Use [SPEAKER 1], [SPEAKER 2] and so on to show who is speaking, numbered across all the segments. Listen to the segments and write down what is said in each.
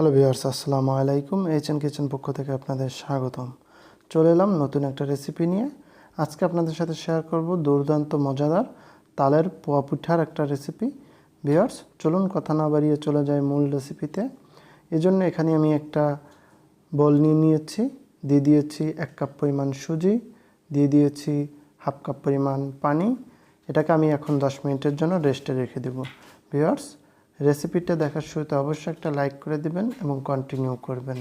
[SPEAKER 1] Hello viewers, আসসালামু আলাইকুম। HN kitchen পক্ষ থেকে আপনাদের স্বাগতম। চলে এলাম নতুন একটা রেসিপি নিয়ে। আজকে আপনাদের সাথে শেয়ার করব দুর্দান্ত, মজাদার তালের পোয়া পিঠার একটা রেসিপি ভিউয়ার্স, চলুন কথা না বাড়িয়ে চলে যায় মূল রেসিপিতে এই জন্য এখানে আমি একটা বল নিয়ে নিয়েছি। দিয়ে দিয়েছি এক কাপ পরিমাণ সুজি। দিয়ে দিয়েছি হাফ কাপ পরিমাণ পানি। এটাকে আমি এখন দশ মিনিটের জন্য রেস্টে রেখে দেব। ভিউয়ার্স রেসিপিটা দেখার শুরুতে অবশ্যই একটা লাইক করে দিবেন এবং কন্টিনিউ করবেন।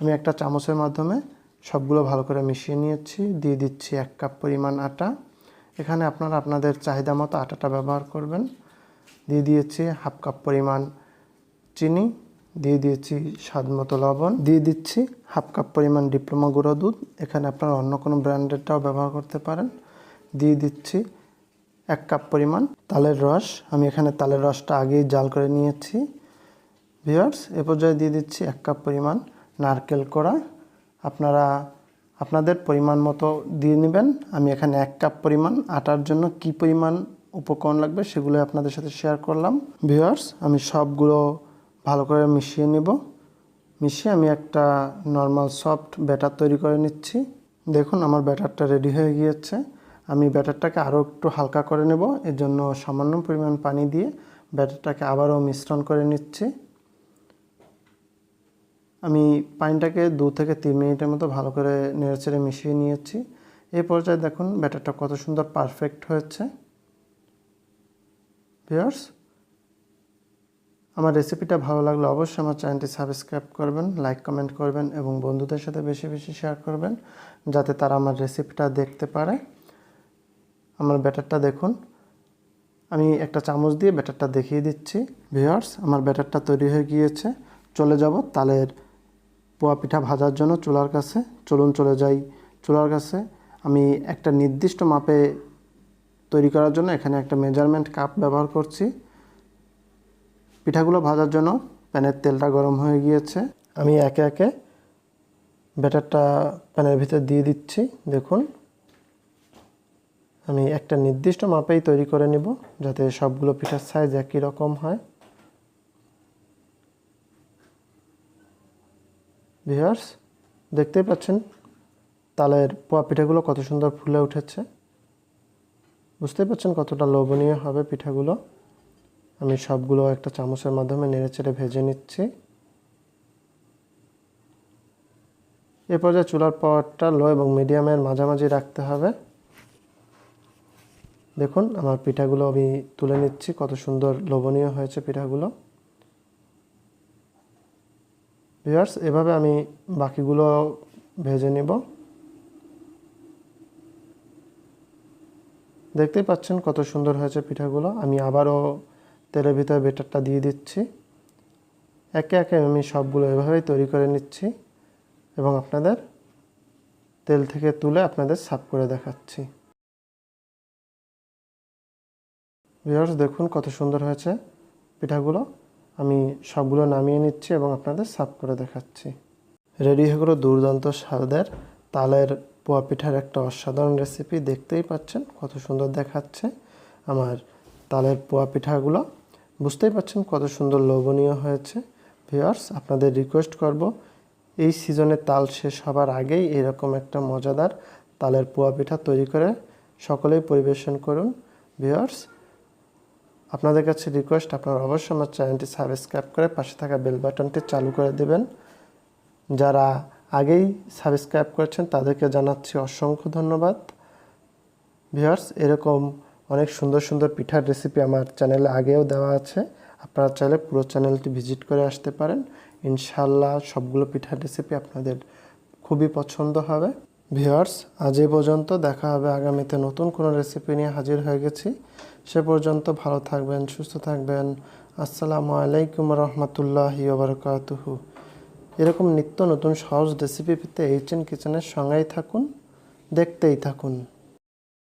[SPEAKER 1] আমি একটা চামচের মাধ্যমে সবগুলো ভালো করে মিশিয়ে নিয়েছি। দিয়ে দিচ্ছি এক কাপ পরিমাণ আটা। এখানে আপনারা আপনাদের চাহিদা মতো আটাটা ব্যবহার করবেন। দিয়ে দিয়েছি হাফ কাপ পরিমাণ চিনি। দিয়ে দিয়েছি স্বাদ মতো লবণ। দিয়ে দিচ্ছি হাফ কাপ পরিমাণ ডিপ্লোমা গুঁড়ো দুধ। এখানে আপনারা অন্য কোনো ব্র্যান্ডেরটাও ব্যবহার করতে পারেন। দিয়ে দিচ্ছি এক কাপ পরিমাণ তালের রস। আমি এখানে তালের রসটা আগেই জাল করে নিয়েছি। ভিওয়ার্স এ পর্যায়ে দিয়ে দিচ্ছি এক কাপ পরিমাণ নারকেল কোড়া। আপনারা, আপনাদের পরিমাণ মতো দিয়ে নেবেন। আমি এখানে এক কাপ পরিমাণ আটার জন্য কি পরিমাণ উপকরণ লাগবে সেগুলো আপনাদের সাথে শেয়ার করলাম। ভিওয়ার্স আমি সবগুলো ভালো করে মিশিয়ে নেব। মিশিয়ে আমি একটা নর্মাল সফট ব্যাটার তৈরি করে নিচ্ছি। দেখুন, আমার ব্যাটারটা রেডি হয়ে গিয়েছে। আমি ব্যাটারটাকে আরও একটু হালকা করে নেব। এর জন্য সামান্য পরিমাণ পানি দিয়ে ব্যাটারটাকে আবারও মিশ্রণ করে নিচ্ছি। আমি পানিটাকে দু থেকে তিন মিনিটের মতো ভালো করে নেড়েচেড়ে মিশিয়ে নিয়েছি। এই পর্যায়ে দেখুন ব্যাটারটা কত সুন্দর পারফেক্ট হয়েছে। ভিউয়ার্স, আমার রেসিপিটা ভালো লাগলে অবশ্যই আমার চ্যানেলটি সাবস্ক্রাইব করবেন, লাইক, কমেন্ট করবেন এবং বন্ধুদের সাথে বেশি বেশি শেয়ার করবেন, যাতে তারা আমার রেসিপিটা দেখতে পারে। আমার ব্যাটারটা দেখুন। আমি একটা চামচ দিয়ে ব্যাটারটা দেখিয়ে দিচ্ছি। ভিওয়ার্স আমার ব্যাটারটা তৈরি হয়ে গিয়েছে। চলে যাব তালের পোয়া পিঠা ভাজার জন্য চুলার কাছে। চলুন চলে যাই চুলার কাছে। আমি একটা নির্দিষ্ট মাপে তৈরি করার জন্য এখানে একটা মেজারমেন্ট কাপ ব্যবহার করছি। পিঠাগুলো ভাজার জন্য প্যানের তেলটা গরম হয়ে গিয়েছে। আমি একে একে ব্যাটারটা প্যানের ভিতর দিয়ে দিচ্ছি। দেখুন। আমি একটা নির্দিষ্ট মাপেই তৈরি করে নিব যাতে সবগুলো পিঠার সাইজ একই রকম হয়। ভিউয়ার্স দেখতেই পাচ্ছেন তালের পোয়া পিঠাগুলো কত সুন্দর ফুলে উঠেছে। বুঝতেই পাচ্ছেন কতটা লোভনীয় হবে পিঠাগুলো। আমি সবগুলো একটা চামচের মাধ্যমে নেড়েচেড়ে ভেজে নিচ্ছি। এ পর্যায়ে চুলার পাওয়ারটা লো এবং মিডিয়ামের মাঝামাঝি রাখতে হবে। দেখুন, আমার পিঠাগুলো আমি তুলে নিচ্ছি। কত সুন্দর লোভনীয় হয়েছে পিঠাগুলো। ভিউয়ার্স এভাবে আমি বাকিগুলো ভেজে নেব। দেখতেই পাচ্ছেন কত সুন্দর হয়েছে পিঠাগুলো। আমি আবারও তেলের ভিতরে বেটারটা দিয়ে দিচ্ছি। একে একে আমি সবগুলো এভাবেই তৈরি করে নিচ্ছি এবং আপনাদের তেল থেকে তুলে আপনাদের সাফ করে দেখাচ্ছি। ভিউয়ার্স দেখুন কত সুন্দর হয়েছে পিঠাগুলো। আমি সবগুলো নামিয়ে নিচ্ছি এবং আপনাদের সাফ করে দেখাচ্ছি। রেডি হয়ে গেলো দুর্দান্ত স্বাদের তালের পোয়া পিঠার একটা অসাধারণ রেসিপি দেখতেই পাচ্ছেন কত সুন্দর দেখাচ্ছে আমার তালের পোয়া পিঠাগুলো। বুঝতেই পাচ্ছেন কত সুন্দর লোভনীয় হয়েছে। ভিউয়ার্স আপনাদের রিকোয়েস্ট করব, এই সিজনে তাল শেষ হবার আগেই এরকম একটা মজাদার তালের পোয়া পিঠা তৈরি করে সকলেই পরিবেশন করুন। ভিউয়ার্স আপনাদের কাছে রিকোয়েস্ট আপনারা অবশ্যই আমার চ্যানেলটি সাবস্ক্রাইব করে পাশে থাকা বেল বাটনটি চালু করে দেবেন। যারা আগেই সাবস্ক্রাইব করেছেন, তাদেরকে জানাচ্ছি অসংখ্য ধন্যবাদ। ভিউয়ার্স, এরকম অনেক সুন্দর সুন্দর পিঠার রেসিপি আমার চ্যানেলে আগেও দেওয়া আছে। আপনারা চাইলে পুরো চ্যানেলটি ভিজিট করে আসতে পারেন। ইনশাল্লাহ সবগুলো পিঠার রেসিপি আপনাদের খুবই পছন্দ হবে। ভিউয়ার্স, আজ এ পর্যন্ত। দেখা হবে আগামীতে নতুন কোনো রেসিপি নিয়ে হাজির হয়ে গেছি। সে পর্যন্ত ভালো থাকবেন, সুস্থ থাকবেন। আসসালামু আলাইকুম রহমতুল্লাহি ওবরকাতুহু। এরকম নিত্য নতুন সহজ রেসিপি পেতে এইচ এন কিচেনের সঙ্গেই থাকুন, দেখতেই থাকুন।